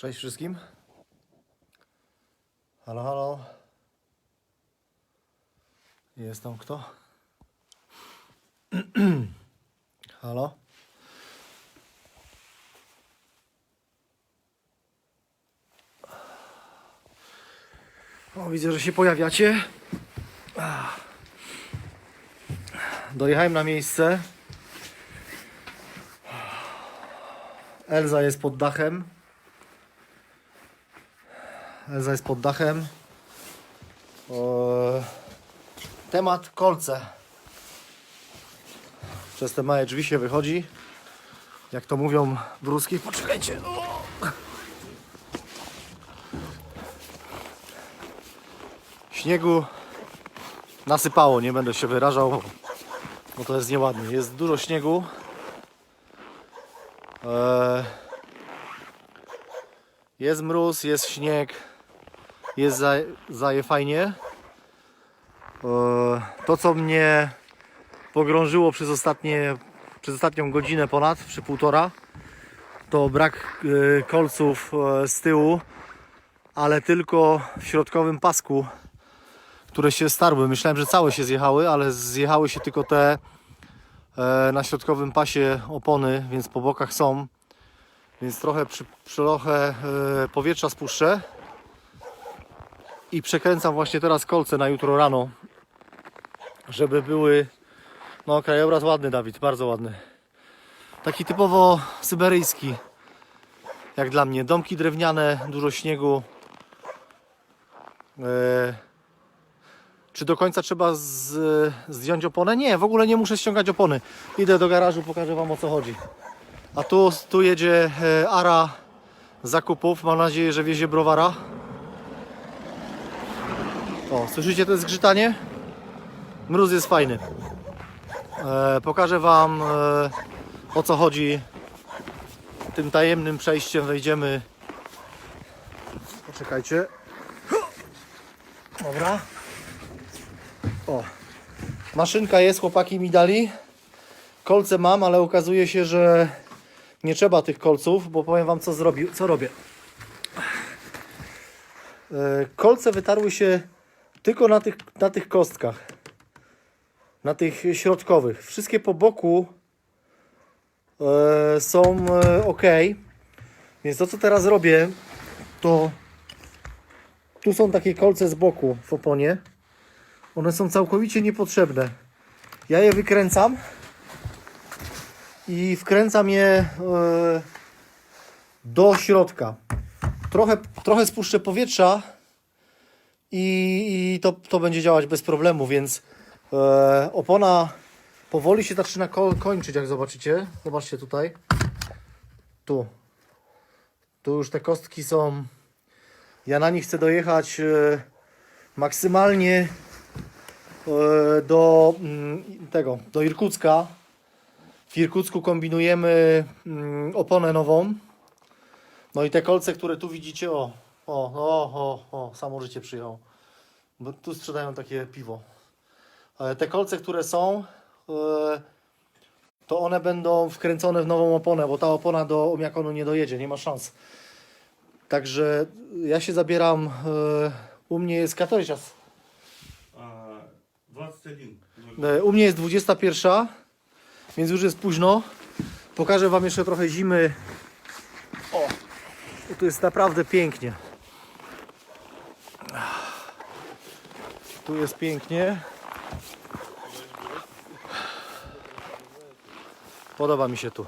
Cześć wszystkim. Halo, halo. Jest tam kto? halo? O, widzę, że się pojawiacie. Dojechałem na miejsce. Elza jest pod dachem. Elza jest pod dachem. Temat kolce. Przez te małe drzwi się wychodzi. Jak to mówią w ruskich. Poczekajcie. O! Śniegu nasypało, nie będę się wyrażał, bo to jest nieładnie. Jest dużo śniegu. Eee, jest mróz, jest śnieg, jest za, zaje fajnie. Eee, to, co mnie pogrążyło przez, ostatnie, przez ostatnią godzinę ponad, przy półtora, to brak e, kolców e, z tyłu, ale tylko w środkowym pasku, które się starły. Myślałem, że całe się zjechały, ale zjechały się tylko te e, na środkowym pasie opony, więc po bokach są. Więc trochę przy, trochę e, powietrza spuszczę. I przekręcam właśnie teraz kolce na jutro rano, żeby były. No, krajobraz ładny, Dawid, bardzo ładny. Taki typowo syberyjski, jak dla mnie. Domki drewniane, dużo śniegu. E, czy do końca trzeba z, zdjąć oponę? Nie, w ogóle nie muszę ściągać opony. Idę do garażu, pokażę Wam o co chodzi. A tu, tu jedzie e, Ara zakupów. Mam nadzieję, że wiezie browara. O, słyszycie to zgrzytanie? Mróz jest fajny. E, pokażę Wam e, o co chodzi. Tym tajemnym przejściem wejdziemy. Poczekajcie. Dobra. O. Maszynka jest, chłopaki mi dali. Kolce mam, ale okazuje się, że nie trzeba tych kolców, bo powiem wam co zrobił, co robię. E, Kolce wytarły się tylko na tych, na tych kostkach. Na tych środkowych. Wszystkie po boku e, są ok. Więc to co teraz robię, to tu są takie kolce z boku w oponie. One są całkowicie niepotrzebne. Ja je wykręcam i wkręcam je e, do środka. Trochę, trochę spuszczę powietrza i, i to, to będzie działać bez problemu, więc e, opona powoli się zaczyna ko kończyć, jak zobaczycie. Zobaczcie tutaj. Tu. Tu już te kostki są. Ja na nich chcę dojechać e, maksymalnie e, do mm, tego, do Irkucka. W Irkucku kombinujemy mm, oponę nową. No i te kolce, które tu widzicie, o, o, o, o, o samo życie przyjechał. Bo tu sprzedają takie piwo. E, Te kolce, które są, e, to one będą wkręcone w nową oponę, bo ta opona do Omiakonu nie dojedzie, nie ma szans. Także ja się zabieram, e, u mnie jest który czas? А, 21. E, U mnie jest 21, więc już jest późno. Pokażę Wam jeszcze trochę zimy. O, tu jest naprawdę pięknie. Tu jest pięknie. Podoba mi się tu.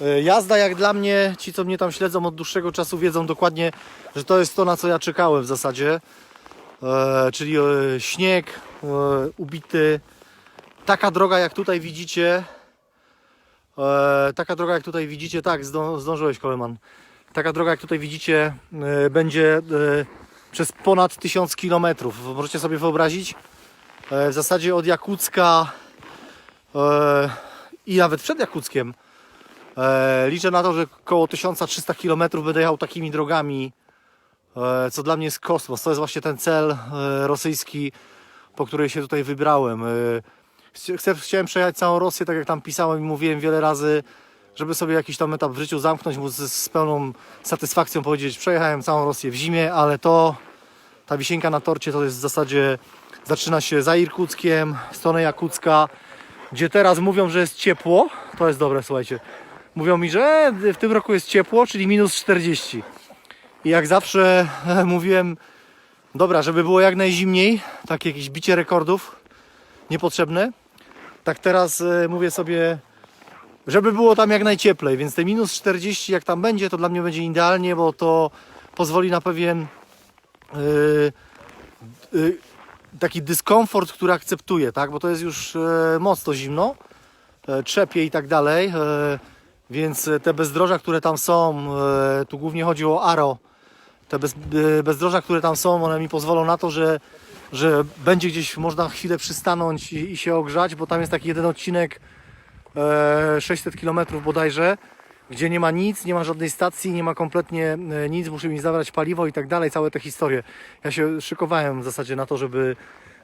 E, Jazda jak dla mnie, ci co mnie tam śledzą od dłuższego czasu wiedzą dokładnie, że to jest to na co ja czekałem w zasadzie. E, czyli e, śnieg e, ubity. Taka droga jak tutaj widzicie. E, taka droga jak tutaj widzicie, tak, zdą, zdążyłeś Koleman. Taka droga jak tutaj widzicie e, będzie e, przez ponad 1000 km. Możecie sobie wyobrazić. E, w zasadzie od Jakucka e, i nawet przed Jakuckiem e, liczę na to, że około 1300 km będę jechał takimi drogami co dla mnie jest kosmos. To jest właśnie ten cel rosyjski, po który się tutaj wybrałem. Chciałem przejechać całą Rosję, tak jak tam pisałem i mówiłem wiele razy, żeby sobie jakiś tam etap w życiu zamknąć, móc z pełną satysfakcją powiedzieć, przejechałem całą Rosję w zimie, ale to, ta wisienka na torcie to jest w zasadzie, zaczyna się za Irkuckiem, stronę Jakucka, gdzie teraz mówią, że jest ciepło, to jest dobre, słuchajcie, mówią mi, że e, w tym roku jest ciepło, czyli minus 40. I jak zawsze e, mówiłem, dobra, żeby było jak najzimniej, tak jakieś bicie rekordów niepotrzebne, tak teraz e, mówię sobie, żeby było tam jak najcieplej, więc te minus 40 jak tam będzie, to dla mnie będzie idealnie, bo to pozwoli na pewien taki dyskomfort, który akceptuję, tak? Bo to jest już e, mocno zimno, trzepie i tak dalej, więc te bezdroża, które tam są, tu głównie chodzi o Aro, te bez, bezdroża, które tam są, one mi pozwolą na to, że, że będzie gdzieś można chwilę przystanąć i, i się ogrzać, bo tam jest taki jeden odcinek e, 600 km bodajże, gdzie nie ma nic, nie ma żadnej stacji, nie ma kompletnie e, nic, muszę mi zabrać paliwo i tak dalej, całe te historie. Ja się szykowałem w zasadzie na to, żeby,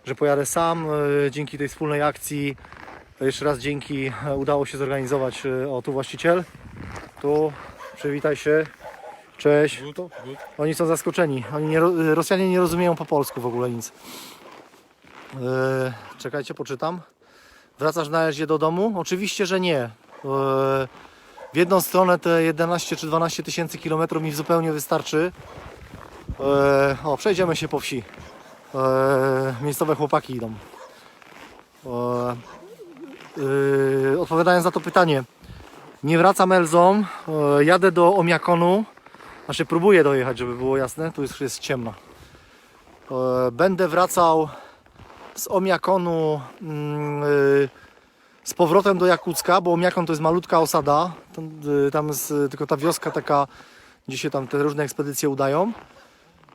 że pojadę sam e, dzięki tej wspólnej akcji. Jeszcze raz dzięki, e, udało się zorganizować. O, tu właściciel, tu, przywitaj się, cześć. Oni są zaskoczeni, Oni nie, ro- Rosjanie nie rozumieją po polsku w ogóle nic. Czekajcie, poczytam. Wracasz na razie do domu? Oczywiście, że nie. W jedną stronę te 11 czy 12 tysięcy kilometrów mi zupełnie wystarczy. E, O, przejdziemy się po wsi. E, Miejscowe chłopaki idą. E, e, Odpowiadając na to pytanie, nie wracam Elzą, e, jadę do Omiakonu. Znaczy próbuję dojechać, żeby było jasne, tu już jest ciemno. E, Będę wracał z Omiakonu mm, z powrotem do Jakucka, bo Omiakon to jest malutka osada. Tam, y, jest y, tylko ta wioska taka, gdzie się tam te różne ekspedycje udają.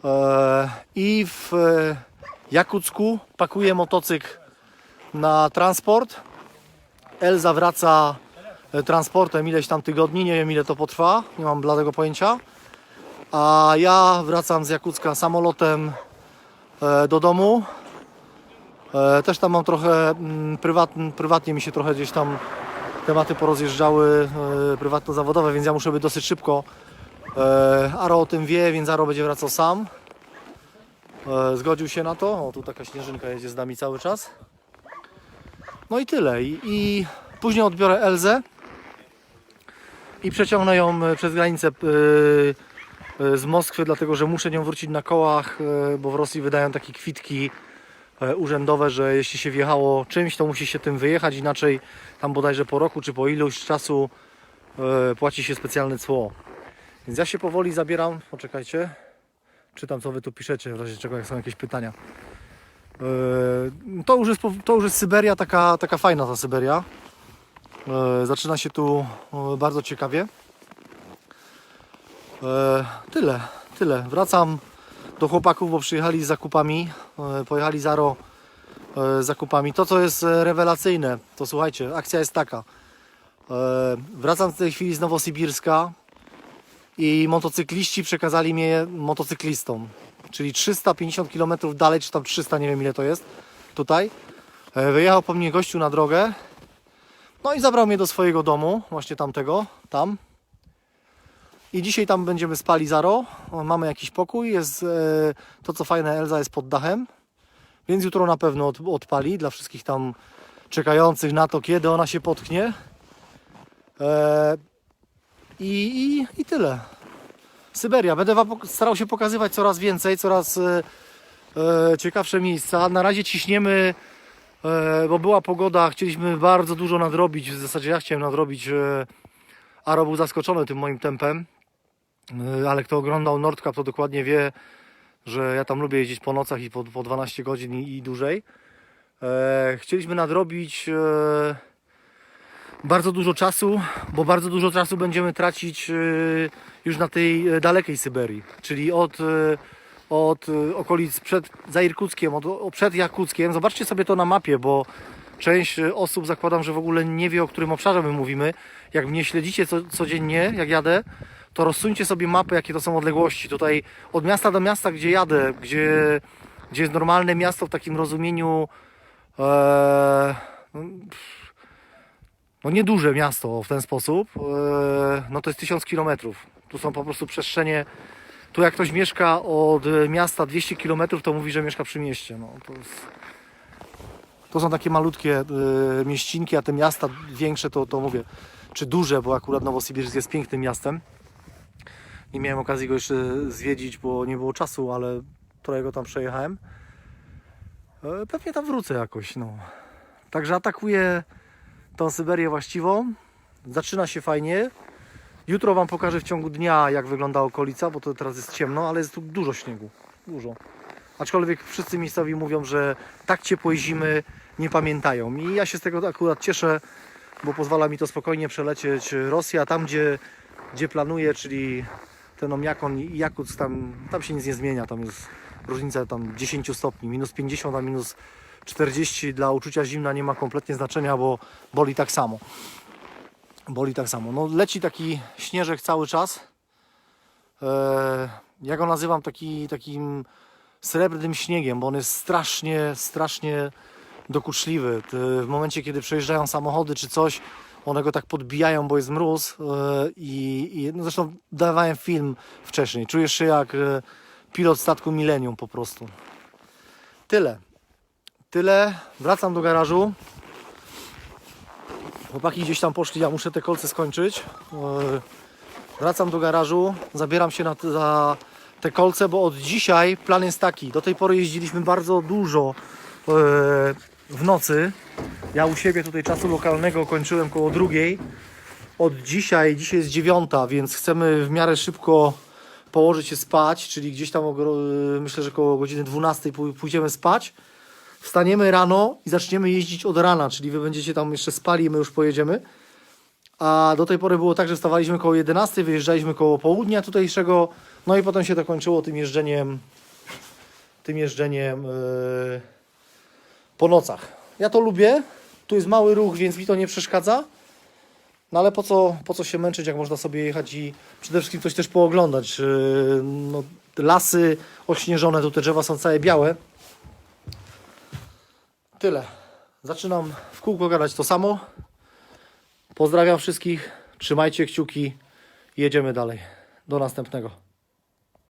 E, I w e, Jakucku pakuję motocykl na transport. Elza wraca e, transportem ileś tam tygodni, nie wiem ile to potrwa, nie mam bladego pojęcia. A ja wracam z Jakucka samolotem do domu. E, Też tam mam trochę mm, prywatn, prywatnie mi się trochę gdzieś tam tematy porozjeżdżały e, prywatno-zawodowe, więc ja muszę być dosyć szybko. E, Aro o tym wie, więc Aro będzie wracał sam. Zgodził się na to. O, tu taka śnieżynka jedzie z nami cały czas. No i tyle. I, i później odbiorę Elzę i przeciągnę ją przez granicę z Moskwy, dlatego że muszę nią wrócić na kołach, bo w Rosji wydają takie kwitki urzędowe, że jeśli się wjechało czymś, to musi się tym wyjechać, inaczej tam bodajże po roku czy po iluś czasu e, płaci się specjalne cło. Więc ja się powoli zabieram, poczekajcie, czytam co wy tu piszecie, w razie czego jak są jakieś pytania. E, To już jest, to już jest Syberia, taka, taka fajna ta Syberia. E, Zaczyna się tu e, bardzo ciekawie. E, Tyle, tyle. Wracam do chłopaków, bo przyjechali z zakupami. E, Pojechali zaro e, zakupami. To, co jest e, rewelacyjne, to słuchajcie, akcja jest taka. Wracam w tej chwili z Nowosibirska i motocykliści przekazali mnie motocyklistom. Czyli 350 km dalej, czy tam 300, nie wiem ile to jest, tutaj. Wyjechał po mnie gościu na drogę. No i zabrał mnie do swojego domu, właśnie tamtego, tam. I dzisiaj tam będziemy spali zaro. Mamy jakiś pokój. Jest e, to co fajne, Elza jest pod dachem. Więc jutro na pewno od, odpali dla wszystkich tam czekających na to, kiedy ona się potknie. E, i, i, I tyle. Syberia. Będę Wam starał się pokazywać coraz więcej, coraz e, ciekawsze miejsca. Na razie ciśniemy, bo była pogoda, chcieliśmy bardzo dużo nadrobić. W zasadzie ja chciałem nadrobić. Aro był zaskoczony tym moim tempem. E, ale kto oglądał Nordcup, to dokładnie wie, że ja tam lubię jeździć po nocach i po, po 12 godzin i, i dłużej. E, chcieliśmy nadrobić e, bardzo dużo czasu, bo bardzo dużo czasu będziemy tracić e, już na tej e, dalekiej Syberii, czyli od, e, od e, okolic przed za Irkuckiem, od, o- przed Jakuckiem. Zobaczcie sobie to na mapie, bo część osób zakładam, że w ogóle nie wie o którym obszarze my mówimy. Jak mnie śledzicie co, codziennie, jak jadę, to rozsuńcie sobie mapę, jakie to są odległości. Tutaj od miasta do miasta, gdzie jadę, gdzie, gdzie jest normalne miasto w takim rozumieniu e, no nieduże miasto w ten sposób, e, no to jest 1000 km. Tu są po prostu przestrzenie. Tu jak ktoś mieszka od miasta 200 km, to mówi, że mieszka przy mieście. No, to, jest... to są takie malutkie e, mieścinki, a te miasta większe to, to mówię, czy duże, bo akurat Nowosibirsk jest pięknym miastem. Nie miałem okazji go jeszcze zwiedzić, bo nie było czasu, ale trochę go tam przejechałem. E, Pewnie tam wrócę jakoś, no. Także atakuję tą Syberię właściwą. Zaczyna się fajnie. Jutro Wam pokażę w ciągu dnia, jak wygląda okolica, bo to teraz jest ciemno, ale jest tu dużo śniegu. Dużo. Aczkolwiek wszyscy miejscowi mówią, że tak ciepłej zimy nie pamiętają. I ja się z tego akurat cieszę, bo pozwala mi to spokojnie przelecieć Rosję, a tam gdzie, gdzie planuję, czyli ten Omiakon i Jakuc, tam, tam się nic nie zmienia. Tam jest różnica tam 10 stopni, minus 50, a minus 40 dla uczucia zimna nie ma kompletnie znaczenia, bo boli tak samo. Boli tak samo. No, leci taki śnieżek cały czas. Eee, ja go nazywam taki, takim srebrnym śniegiem, bo on jest strasznie, strasznie dokuczliwy. W momencie, kiedy przejeżdżają samochody czy coś, one go tak podbijają, bo jest mróz. eee, I, i no zresztą dawałem film wcześniej. Czujesz się jak e, pilot statku Millennium po prostu. Tyle. Tyle. Wracam do garażu. Chłopaki gdzieś tam poszli, ja muszę te kolce skończyć. Eee, Wracam do garażu, zabieram się na za te kolce, bo od dzisiaj plan jest taki. Do tej pory jeździliśmy bardzo dużo w nocy. Ja u siebie tutaj czasu lokalnego kończyłem koło drugiej. Od dzisiaj, dzisiaj jest dziewiąta, więc chcemy w miarę szybko położyć się spać, czyli gdzieś tam ogro- myślę, że koło godziny 12 pój- pójdziemy spać. Wstaniemy rano i zaczniemy jeździć od rana, czyli wy będziecie tam jeszcze spali i my już pojedziemy. A do tej pory było tak, że wstawaliśmy koło 11, wyjeżdżaliśmy koło południa tutejszego, no i potem się to kończyło tym jeżdżeniem tym jeżdżeniem yy, po nocach. Ja to lubię, tu jest mały ruch, więc mi to nie przeszkadza. No ale po co, po co się męczyć, jak można sobie jechać i przede wszystkim coś też pooglądać. Yy, no, lasy ośnieżone, tu te drzewa są całe białe. Tyle. Zaczynam w kółko gadać to samo. Pozdrawiam wszystkich, trzymajcie kciuki, jedziemy dalej. Do następnego.